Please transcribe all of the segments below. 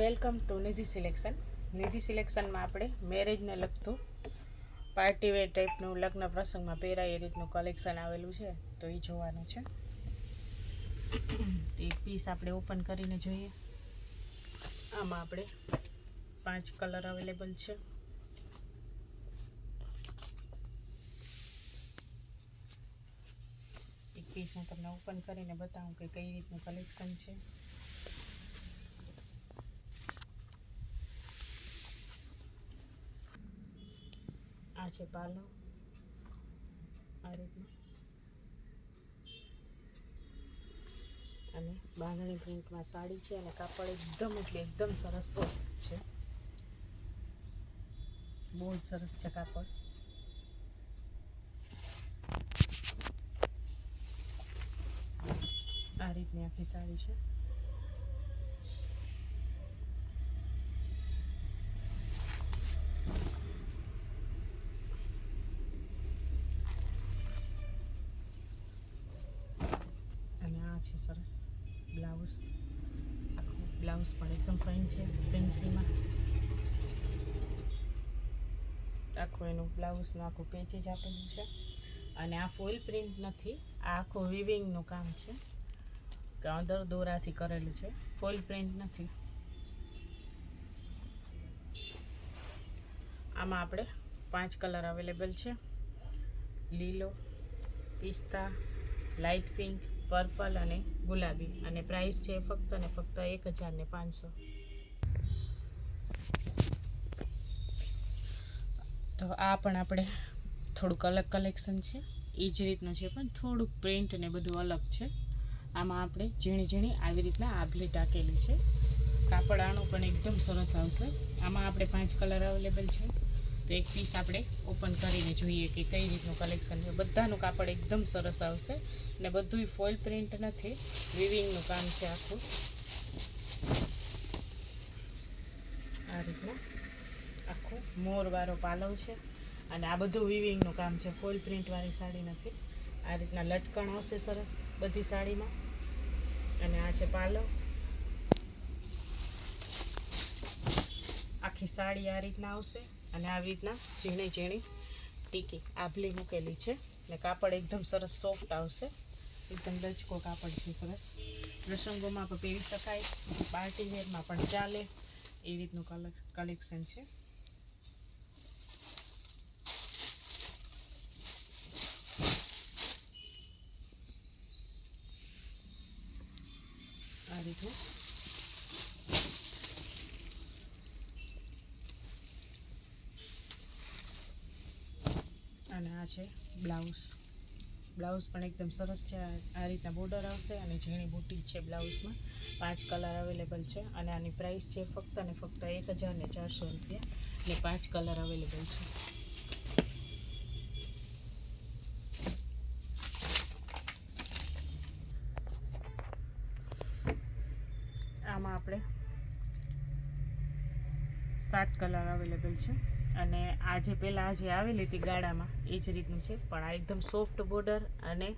Welcome to Nidhi selection. Nidhi સિલેક્શનમાં આપણે મેરેજને લગતું પાર્ટી વેર ટાઈપનું લગ્ન પ્રસંગમાં પહેરાય એ રીતનું કલેક્શન આવેલું છે. તો એ જોવાનું છે. એ પીસ આપણે ઓપન કરીને જોઈએ. આમાં આપણે પાંચ કલર અવેલેબલ છે. એક પીસ હું તમને ઓપન કરીને બતાવું કે કઈ રીતનું કલેક્શન છે. આ છે પાલો આ રીતનું. અને બાંધણી પ્રિન્ટમાં સાડી છે અને કાપડ એકદમ એટલે એકદમ સરસ છે. બહુ જ સરસ છે કાપડ. આ રીતની આખી સાડી છે અને આ છે સરસ બ્લાઉઝ આખું બ્લાઉઝ પણ એકદમ ફાઇન છે ફેન્સીમાં આખું એનું બ્લાઉઝનું આખું પેચ આપેલું છે. અને આ ફોઇલ પ્રિન્ટ નથી, આ આખું વિવિંગનું કામ છે. અંદર દોરાથી કરેલું છે. ફોઇલ પ્રિન્ટ નથી. આમાં આપણે પાંચ કલર અવેલેબલ છે. લીલો, પિસ્તા લાઇટ પિંક પર્પલ અને ગુલાબી અને પ્રાઇસ છે ફક્ત ને ફક્ત એક હજાર ને પાંચસો. તો આ પણ આપણે થોડુંક અલગ કલેક્શન છે. એ જ રીતનું છે પણ થોડુંક પ્રિન્ટ ને બધું અલગ છે. આમાં આપણે ઝીણી ઝીણી આવી રીતના આભલી ટાંકેલી છે. કાપડ આનું પણ એકદમ સરસ આવશે. આમાં આપણે પાંચ કલર અવેલેબલ છે. તો એક પીસ આપણે ઓપન કરીને જોઈએ કે કઈ રીતનું કલેક્શન છે. બધાનું કાપડ એકદમ સરસ આવશે અને બધું ફોઇલ પ્રિન્ટ નથી. વિવિંગનું કામ છે આખું. આ રીતનું આખું મોરવાળો પાલવ છે અને આ બધું વિવિંગનું કામ છે. ફોઇલ પ્રિન્ટવાળી સાડી નથી. આ રીતના લટકણ આવશે સરસ બધી સાડીમાં. અને આ છે પાલવ. આખી સાડી આ રીતના આવશે. અને આવી રીતના ઝીણી ઝીણી ટીકી આભલી મૂકેલી છે. ને કાપડ એકદમ સરસ સોફ્ટ આવશે. એકદમ લચકો કાપડ છે, સરસ. પ્રસંગોમાં પણ પહેરી શકાય. પાર્ટી વેરમાં પણ ચાલે. એ રીતનું કલેક્શન છે. આ રીતનું અને આ છે બ્લાઉઝ. બ્લાઉઝ પણ એકદમ સરસ છે. આ રીતના બોર્ડર આવશે અને ઝીણી બુટી છે બ્લાઉઝમાં. પાંચ કલર અવેલેબલ છે અને આની પ્રાઇસ છે ફક્ત અને ફક્ત એક હજાર ને ચારસો રૂપિયા. અને પાંચ કલર અવેલેબલ છે. આમાં આપણે સાત કલર અવેલેબલ છે. અને આ જે પહેલાં જે આવેલી હતી ગાળામાં, એ જ રીતનું છે, પણ આ એકદમ સોફ્ટ બોર્ડર અને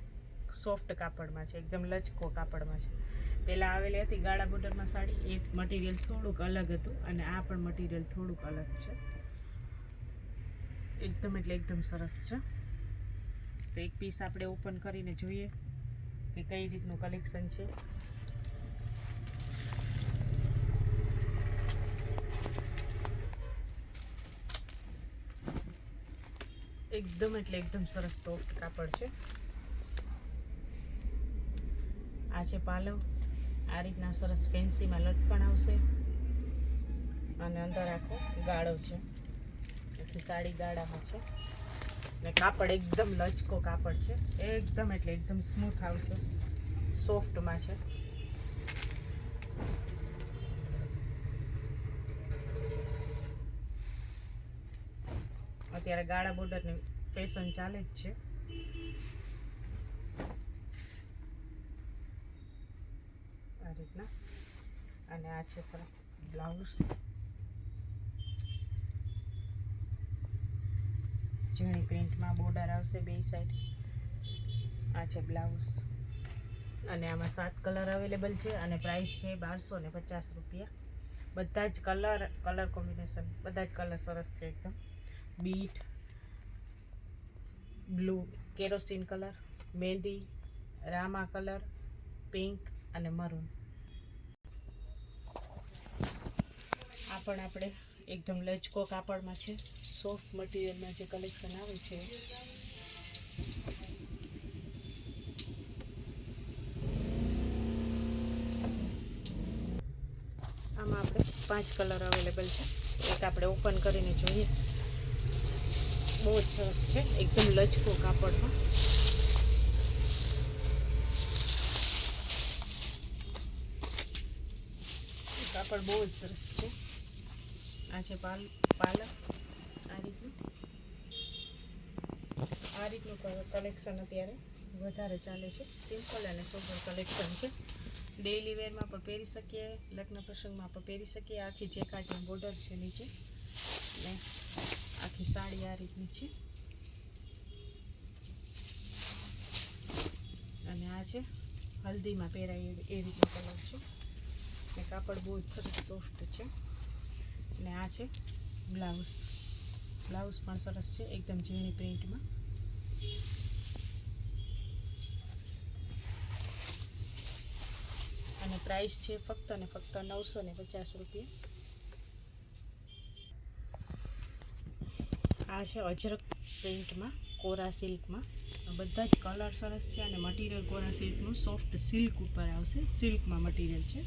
સોફ્ટ કાપડમાં છે, એકદમ લચકો કાપડમાં છે. પહેલાં આવેલી હતી ગાળા બોર્ડરમાં સાડી, એ મટીરિયલ થોડુંક અલગ હતું અને આ પણ મટીરિયલ થોડુંક અલગ છે. એકદમ એટલે એકદમ સરસ છે. તો એક પીસ આપણે ઓપન કરીને જોઈએ કે કઈ રીતનું કલેક્શન છે. એકદમ એટલે એકદમ સરસ સોફ્ટ કાપડ છે. આ છે પાલવ. આ રીતના સરસ ફેન્સીમાં લટકણ આવશે. અને અંદર આખો ગાળો છે. આખી સાડી ગાળામાં છે. ને કાપડ એકદમ લચકો કાપડ છે. એકદમ એટલે એકદમ સ્મૂથ આવશે. સોફ્ટમાં છે. અત્યારે ગાળા બોર્ડરની ફેશન ચાલે જ છે. આ રીતના. અને આ છે સરસ બ્લાઉઝ. ઝીણી પ્રિન્ટમાં બોર્ડર આવશે બે સાઈડ આ છે બ્લાઉઝ. અને આમાં સાત કલર અવેલેબલ છે અને પ્રાઇસ છે બારસો ને પચાસ રૂપિયા. બધા જ કલર કલર કોમ્બિનેશન બધા જ કલર સરસ છે એકદમ. Beet, blue, kerosene colour mehndi Rama colour, pink અને મરૂન. આ પણ આપણે એકદમ લચકો કાપડમાં છે. સોફ્ટ મટીરિયલમાં જે કલેક્શન આવે છે. આમાં આપણે પાંચ કલર અવેલેબલ છે. એક આપણે ઓપન કરીને જોઈએ. બહુ જ સરસ છે. એકદમ લચકો કાપડમાં કાપડ બહુ જ સરસ છે. આ છે પાલ, પાલક. આ રીતનું. આ રીતનું કલેક્શન અત્યારે વધારે ચાલે છે. સિમ્પલ અને સોબર કલેક્શન છે. ડેઈલી વેરમાં પણ પહેરી શકીએ, લગ્ન પ્રસંગમાં પણ પહેરી શકીએ. આખી જે જેકાટની બોર્ડર છે નીચે. ને આખી સાડી આ રીતની છે. અને આ છે હલ્દીમાં પહેરાય એ- રીતનો કલર છે. ને કાપડ બહુ જ સરસ સોફ્ટ છે. અને આ છે બ્લાઉઝ. બ્લાઉઝ પણ સરસ છે, એકદમ ઝીણી પ્રિન્ટમાં. અને પ્રાઇસ છે ફક્ત ને ફક્ત નવસો ને પચાસ રૂપિયા. આ છે અજરક પ્રિન્ટમાં કોરા સિલ્કમાં. બધા જ કલર સરસ છે અને મટીરિયલ કોરા સિલ્કનું સોફ્ટ સિલ્ક ઉપર આવશે. સિલ્કમાં મટીરિયલ છે.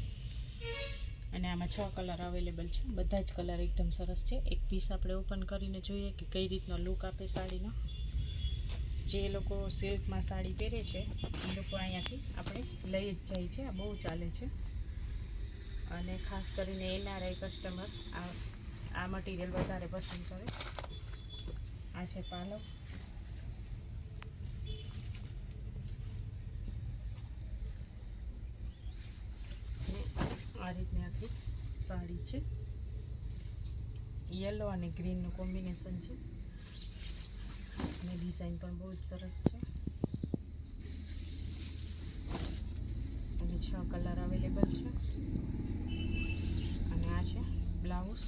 અને આમાં છ કલર અવેલેબલ છે. બધા જ કલર એકદમ સરસ છે. એક પીસ આપણે ઓપન કરીને જોઈએ કે કઈ રીતનો લુક આપે સાડીનો. જે લોકો સિલ્કમાં સાડી પહેરે છે, એ લોકો અહીંયાથી આપણે લઈ જ જાય છે. આ બહુ ચાલે છે. અને ખાસ કરીને એનઆરઆઈ કસ્ટમર આ આ મટીરિયલ વધારે પસંદ કરે. આ છે પાલક આ રીતની આખી સાડી છે યલો અને ગ્રીનનું કોમ્બિનેશન છે અને ડિઝાઇન પણ બહુ જ સરસ છે અને છ કલર અવેલેબલ છે અને આ છે બ્લાઉઝ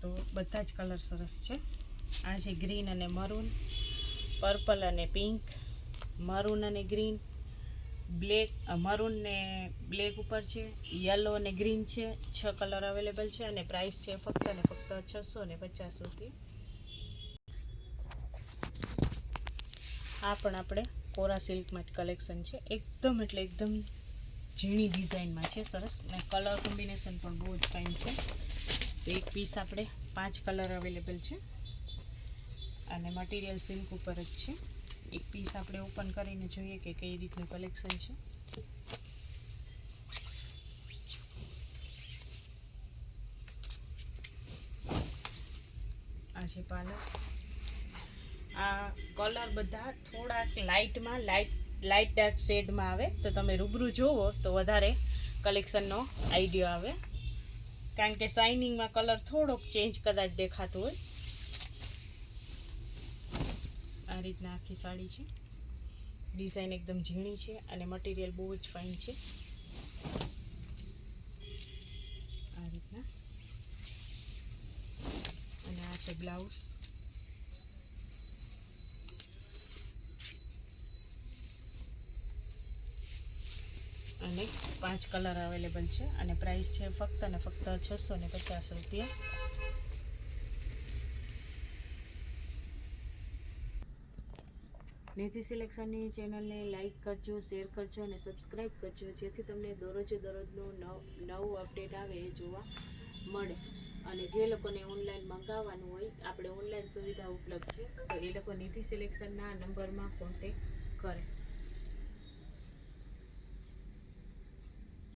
તો બધા જ કલર સરસ છે. આ છે ગ્રીન અને મરૂન, પર્પલ અને પિંક, મરૂન અને ગ્રીન, બ્લેક મરૂન ને બ્લેક ઉપર છે, યલો અને ગ્રીન છે, છ કલર અવેલેબલ છે અને પ્રાઇસ છે ફક્ત ને ફક્ત છસો ને પચાસ રૂપિયા આ પણ આપણે કોરા સિલ્કમાં જ કલેક્શન છે. એકદમ એટલે એકદમ ઝીણી ડિઝાઇનમાં છે, સરસ. ને કલર કોમ્બિનેશન પણ બહુ જ ફાઇન છે. તો એક પીસ આપણે પાંચ કલર અવેલેબલ છે. અને મટીરિયલ સિલ્ક ઉપર જ છે. એક પીસ આપણે ઓપન કરીને જોઈએ કે કઈ રીતનું કલેક્શન છે. આ છે પાલક આ કલર બધા થોડાક લાઇટમાં લાઇટ લાઇટ ડાર્ક શેડમાં આવે. તો તમે રૂબરૂ જોવો તો વધારે કલેક્શનનો આઈડિયો આવે. કારણ કે શાઇનિંગમાં કલર થોડોક ચેન્જ કદાચ દેખાતો હોય. આ રીતના આખી સાડી છે. ડિઝાઇન એકદમ ઝીણી છે અને મટીરિયલ બહુ જ ફાઇન છે. આ રીતના. અને આ છે બ્લાઉઝ અને પાંચ કલર અવેલેબલ છે અને પ્રાઇસ છે ફક્ત અને ફક્ત છસો ને પચાસ રૂપિયા. નીતિ સિલેક્શનની ચેનલને લાઇક કરજો શેર કરજો અને સબસ્ક્રાઈબ કરજો. જેથી તમને દરરોજે દરરોજનું નવ, નવું અપડેટ આવે એ જોવા મળે. અને જે લોકોને ઓનલાઈન મંગાવવાનું હોય, આપણે ઓનલાઈન સુવિધા ઉપલબ્ધ છે, તો એ લોકો નીતિ સિલેક્શનના નંબરમાં કોન્ટેક કરે.